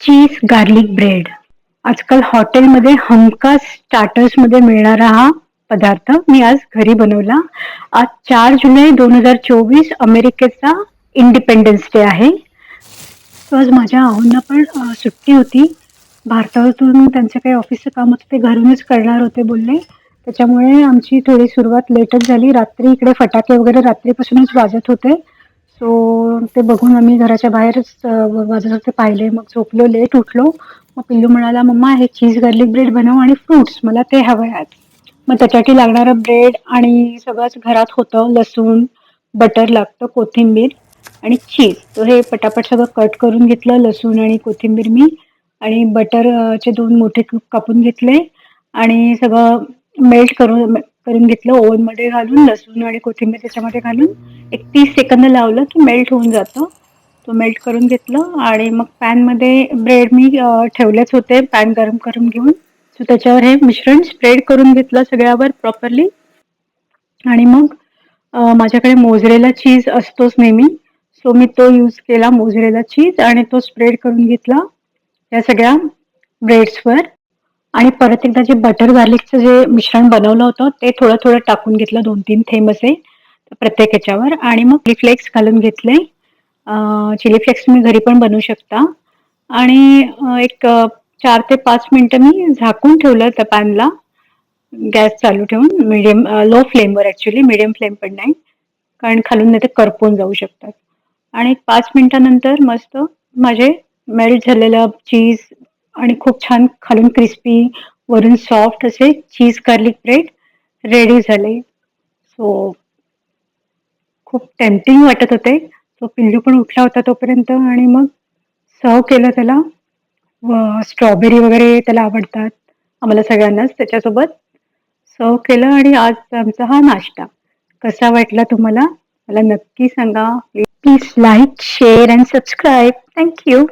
चीज garlic bread. आजकाल हॉटेलमध्ये हमखास स्टार्टर्समध्ये मिळणारा हा पदार्थ मी आज घरी बनवला. आज चार जुलै दोन हजार चोवीस अमेरिकेचा इंडिपेंडन्स डे आहे. तो आज माझ्या आहोंना पण सुट्टी होती. भारतातून त्यांचं काही ऑफिसचं काम होतं ते घरूनच करणार होते बोलले. त्याच्यामुळे आमची थोडी सुरुवात लेटच झाली. रात्री इकडे फटाके वगैरे रात्रीपासूनच वाजत होते. सो ते बघून आम्ही घराच्या बाहेरच बाजूला वाजत पाहिले. मग झोपलो लेट उठलो. मग पिल्लू म्हणाला मम्मा हे चीज गार्लिक ब्रेड बनव आणि फ्रुट्स मला ते हवं आहेत मग त्याच्यासाठी लागणारं ब्रेड आणि सगळंच घरात होतं. लसूण बटर लागतं कोथिंबीर आणि चीज तर हे पटापट सगळं कट करून घेतलं. लसूण आणि कोथिंबीर मी आणि बटरचे दोन मोठे कापून घेतले आणि सगळं मेल्ट करून करून घेतलं ओव्हनमध्ये घालून लसूण आणि कोथिंबीर त्याच्यामध्ये घालून. एक तीस सेकंद लावलं की मेल्ट होऊन जातं. तो मेल्ट करून घेतलं आणि मग पॅनमध्ये ब्रेड मी ठेवलेच होते पॅन गरम करून घेऊन. सो त्याच्यावर हे मिश्रण स्प्रेड करून घेतलं सगळ्यावर प्रॉपरली आणि मग माझ्याकडे मोजरेला चीज असतोच नेहमी. सो मी तो यूज केला मोजरेला चीज आणि तो स्प्रेड करून घेतला या सगळ्या ब्रेड्सवर आणि परत एकदा जे बटर गार्लिकचं जे मिश्रण बनवलं होतं ते थोडं थोडं टाकून घेतलं दोन तीन थेंब असे प्रत्येक याच्यावर. आणि मग चिली फ्लेक्स घालून घेतले. चिली फ्लेक्स तुम्ही घरी पण बनवू शकता. आणि एक चार ते पाच मिनटं मी झाकून ठेवलं त्या पॅनला. गॅस चालू ठेवून मिडियम लो फ्लेमवर ॲक्च्युली मिडियम फ्लेम पण नाही. कारण खालून नाही ते करपून जाऊ शकतात. आणि पाच मिनिटानंतर मस्त माझे मेल्ट झालेलं चीज आणि खूप छान खालून क्रिस्पी वरून सॉफ्ट असे चीज गार्लिक ब्रेड रेडी झाले. सो खूप टेम्पटिंग वाटत होते. तो पिल्लू पण उठला होता तोपर्यंत आणि मग सर्व केलं त्याला. स्ट्रॉबेरी वगैरे त्याला आवडतात आम्हाला सगळ्यांनाच त्याच्यासोबत. सर्व केलं आणि आज आमचा हा नाश्ता. कसा वाटला तुम्हाला? मला नक्की सांगा. Please like share and subscribe thank you